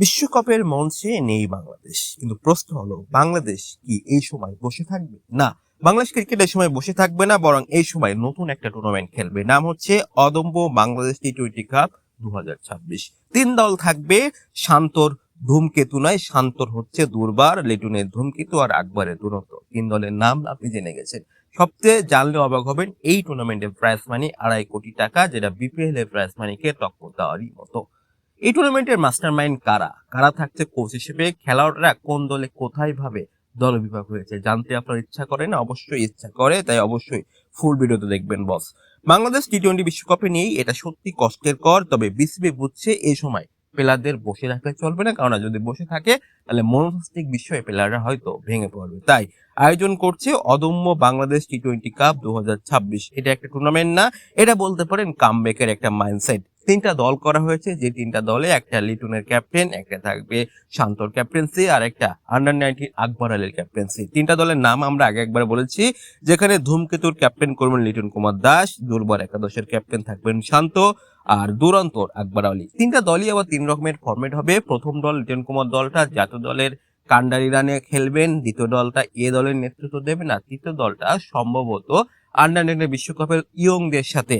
বিশ্বকাপের মঞ্চে নেই বাংলাদেশ। কিন্তু প্রশ্ন হলো, বাংলাদেশ কি এই সময় বসে থাকবে? না, বাংলাদেশ ক্রিকেট এই সময় বসে থাকবে না, বরং এই সময় নতুন একটা টুর্নামেন্ট খেলবে। নাম হচ্ছে অদম্য বাংলাদেশ টি টোয়েন্টি কাপ দু তিন দল থাকবে, শান্তর ধূমকেতু নয়, শান্তর হচ্ছে দুর্বার, লিটুনের ধূমকেতু আর আকবরের দুরন্ত। তিন দলের নাম আপনি জেনে গেছেন। সবচেয়ে জানলে অবাক হবেন, এই টুর্নামেন্টের প্রাইস মানি আড়াই কোটি টাকা, যেটা বিপিএল এর প্রাইস মানিকে টক্কর দেওয়ারই মতো। এই টুর্নামেন্টের মাস্টার মাইন্ড কারা? কারা থাকছে কোচ হিসেবে? খেলোয়াড়রা কোন দলে কোথায় ভাবে দল বিভাগ হয়েছে? জানতে আপনার ইচ্ছা করে না? অবশ্যই ইচ্ছা করে, তাই অবশ্যই ফুল ভিডিওতে দেখবেন বস বাংলাদেশ টি টোয়েন্টি বিশ্বকাপে নিয়েই এটা সত্যি কষ্টের কর, তবে বিসিবি বুঝছে এই সময় প্লেয়ারদের বসে রাখলে চলবে না। কারণ যদি বসে থাকে, তাহলে মনোস্তিক বিষয়ে প্লেয়াররা হয়তো ভেঙে পড়বে। তাই আয়োজন করছে অদম্য বাংলাদেশ টি টোয়েন্টি কাপ দু হাজার ছাব্বিশ। এটা একটা টুর্নামেন্ট না, এটা বলতে পারেন কামব্যাকের একটা মাইন্ডসেট তিনটা দল করা হয়েছে, যে তিনটা দলে একটা লিটনের ক্যাপ্টেন, একটা থাকবে শান্তর ক্যাপ্টেন্সি আর একটা আন্ডার নাইনটিন আকবর আলীর ক্যাপ্টেন্সি। তিনটা দলের নাম আমরা আগে একবার বলেছি, যেখানে ধূমকেতুর ক্যাপ্টেন করবেন লিটন কুমার দাস, দুর্বার একাদশের ক্যাপ্টেন থাকবেন শান্ত আর দুরন্তর আকবর আলী। তিনটা দলই আবার তিন রকমের ফরম্যাট হবে। প্রথম দল লিটন কুমার দলটা, জাতীয় দলের কান্ডারি রানে খেলবেন, দ্বিতীয় দলটা এ দলের নেতৃত্ব দেবেন, আর তৃতীয় দলটা সম্ভবত আন্ডার নাইনটিন বিশ্বকাপের ইয়ংদের সাথে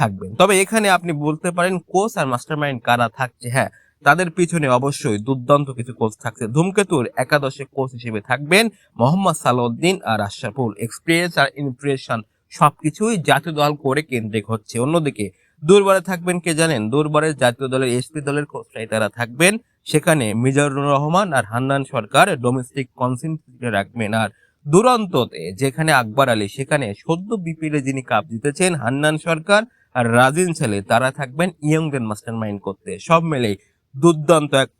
থাকবেন। তবে এখানে আপনি বলতে পারেন কোচ আর মাস্টারমাইন্ড কারা থাকছে? হ্যাঁ তাদের পিছনে অবশ্যই দুর্দান্ত কিছু কোচ থাকছে। ধূমকেতুর একাদশে কোচ হিসেবে থাকবেন মোহাম্মদ সালাউদ্দিন আর আশরাফুল। এক্সপিরিয়েন্স আর ইমপ্রেশন সবকিছুই জাতীয় দল করে কেন্দ্রিক হচ্ছে। অন্যদিকে দুর্বারে থাকবেন কে জানেন? দুর্বারের জাতীয় দলের এসপি দলের কোচরাই তারা থাকবেন। সেখানে মিজানুর রহমান আর হান্নান সরকার ডোমেস্টিক কনসেন্ট্রেটে রাখবেন। আর দুরন্ততে যেখানে আকবর আলী, সেখানে সদ্য বিপিএলে যিনি কাপ জিতেছেন হান্নান সরকার আর রাজিন ছেলে, তারা থাকবেন ইয়ংদের মাস্টার মাইন্ড করতে। সব মিলেই দুর্দান্ত এক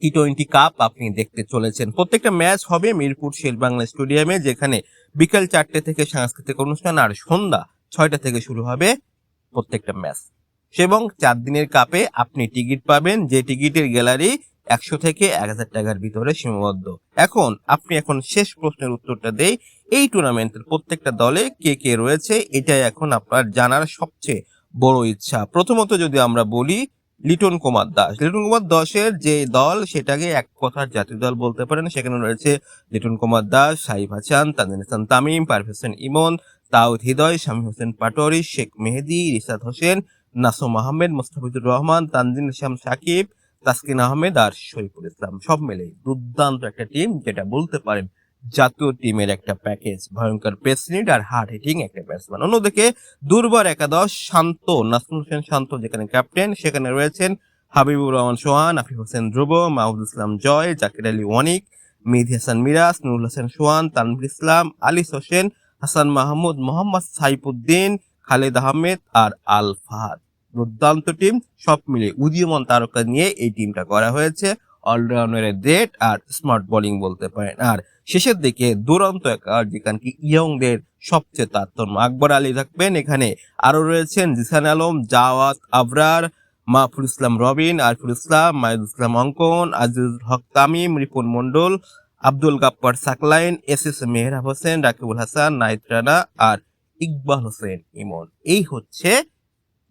টি টোয়েন্টি কাপ আপনি দেখতে চলেছেন। প্রত্যেকটা ম্যাচ হবে মিরপুর শের বাংলা স্টেডিয়ামে যেখানে বিকেল চারটে থেকে সাংস্কৃতিক অনুষ্ঠান আর সন্ধ্যা ছয়টা থেকে শুরু হবে প্রত্যেকটা ম্যাচ এবং চার দিনের কাপে আপনি টিকিট পাবেন, যে টিকিটের গ্যালারি একশো থেকে এক হাজার টাকার ভিতরে সীমাবদ্ধ। এখন, আপনি এখন শেষ প্রশ্নের উত্তরটা দেই। এই টুর্নামেন্টের প্রত্যেকটা দলে কে কে রয়েছে, এটাই এখন আপনার জানার সবচেয়ে বড় ইচ্ছা। প্রথমত যদি আমরা বলি লিটন কুমার দাস। লিটন কুমার দাসের যে দল, সেটাকে এক কথার জাতীয় দল বলতে পারেন। সেখানে রয়েছে লিটন কুমার দাস, সাইফ হাসান, তানজিন হাসান তামিম, পারভেজ হোসেন ইমন তাউদ হৃদয় শামী হোসেন পাটোয়ারি, শেখ মেহেদি রিসাদ হোসেন, নাসুম আহমেদ, মোস্তাফিজুর রহমান, তানজিন ইসলাম সাকিব, তাসকিন আহমেদ আর শরীফুল ইসলাম। সব মিলে দুর্দান্ত একটা টিম যেটা বলতে পারেন জাতীয় টিমের একটা প্যাকেজ ভয়ঙ্কর পেসনিড আর হার্ড হিটিং একটা ব্যাটসম্যান অন্যদিকে দুর্বার একাদশ, শান্ত নাসরুল হোসেন শান্ত, যেখানে ক্যাপ্টেন সেখানে রয়েছেন হাবিবুর রহমান সোহান, আফিফ হোসেন ধ্রুব, মাহমুদ ইসলাম জয়, জাকির আলী ওয়ানিক, মেহেদি হাসান মিরাজ, নুরুল হোসেন সোহান, তানভীর ইসলাম আলিস হোসেন, হাসান মাহমুদ, মোহাম্মদ সাইফুদ্দিন, খালেদ আহমেদ আর আল ফাহাদ দুর্দান্ত টিম সব মিলে উদীয়মান তারকা নিয়ে এই টিমটা করা হয়েছে। অলরাউন্ডারের ডেট আর স্মার্ট বোলিং বলতে পারেন। আর শেষের দিকে দুরন্ত একার যেখানে কি ইয়ংদের সবচেয়ে তাত্তর্য আকবর আলী থাকবেন, এখানে আরও রয়েছেন জিসান আলম, জাওয়াত আবরার মাহফুল ইসলাম রবিন, আরফুল ইসলাম, মাহিদুল ইসলাম অঙ্কন, আজিজুল হক তামিম, রিপন মন্ডল আব্দুল গাপ্পার সাকলাইন, এস এস মেহরাব হোসেন, রাকিবুল হাসান নাইত রানা আর ইকবাল হোসেন ইমন। এই হচ্ছে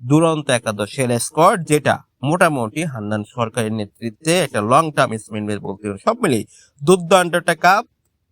দুরন্ত একাদশের স্কোয়াড যেটা মোটামুটি হান্নান সরকারের নেতৃত্বে একটা লং টার্ম স্পেন্ডের বলতে সব মিলেই দুর্দান্ত একটা কাপ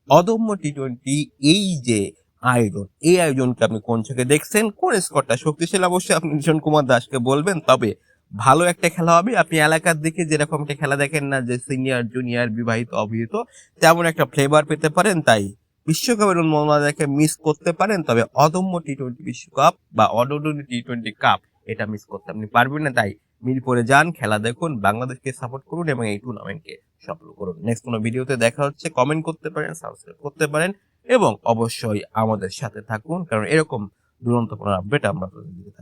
অদম্য টি টোয়েন্টি এই যে আয়োজন, এই আয়োজনকে আপনি কোন চোখে দেখছেন? কোন স্কোয়াডটা শক্তিশালী? অবশ্যই আপনি নিশন কুমার দাসকে বলবেন। তবে ভালো একটা খেলা হবে। আপনি এলাকার দিকে যেরকম একটা খেলা দেখেন না যে সিনিয়র জুনিয়র বিবাহিত অবিহিত তেমন একটা ফ্লেভার পেতে পারেন। তাই বিশ্বকাপের উন্মোদনাকে মিস করতে পারেন। তবে অদম্য টি টোয়েন্টি বিশ্বকাপ বা অদম্য টি টোয়েন্টি কাপ এটা মিস করতে আপনি পারবেন না। তাই মিরপুরে যান, খেলা দেখুন, বাংলাদেশকে সাপোর্ট করুন এবং এই টুর্নামেন্টকে সফল করুন। নেক্সট কোনো ভিডিওতে দেখা হচ্ছে কমেন্ট করতে পারেন সাবস্ক্রাইব করতে পারেন এবং অবশ্যই আমাদের সাথে থাকুন, কারণ এরকম দুরন্ত কোনো আপডেট আমরা দিতে থাকি